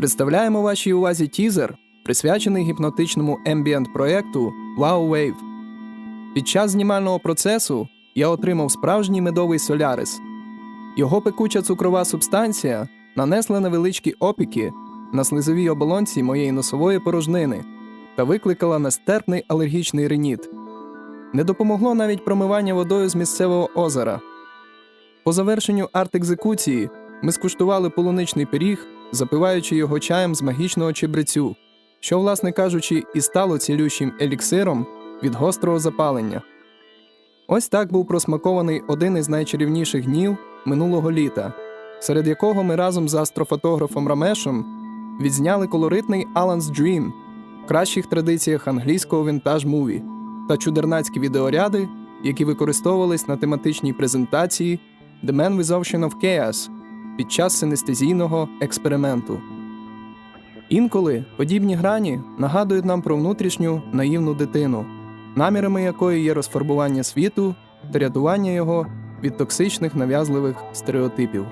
Представляємо вашій увазі тізер, присвячений гіпнотичному ембієнт проєкту Wow Wave. Під час знімального процесу я отримав справжній медовий солярис. Його пекуча цукрова субстанція нанесла невеличкі опіки на слизовій оболонці моєї носової порожнини та викликала нестерпний алергічний реніт. Не допомогло навіть промивання водою з місцевого озера. По завершенню арт-екзекуції ми скуштували полуничний пиріг, запиваючи його чаєм з магічного чебрецю, що, власне кажучи, і стало цілющим еліксиром від гострого запалення. Ось так був просмакований один із найчарівніших днів минулого літа, серед якого ми разом з астрофотографом Рамешем відзняли колоритний Alan's Dream в кращих традиціях англійського вінтаж-муві та чудернацькі відеоряди, які використовувались на тематичній презентації The Man with Ocean of Chaos під час синестезійного експерименту. Інколи подібні грані нагадують нам про внутрішню наївну дитину, намірами якої є розфарбування світу та рятування його від токсичних нав'язливих стереотипів.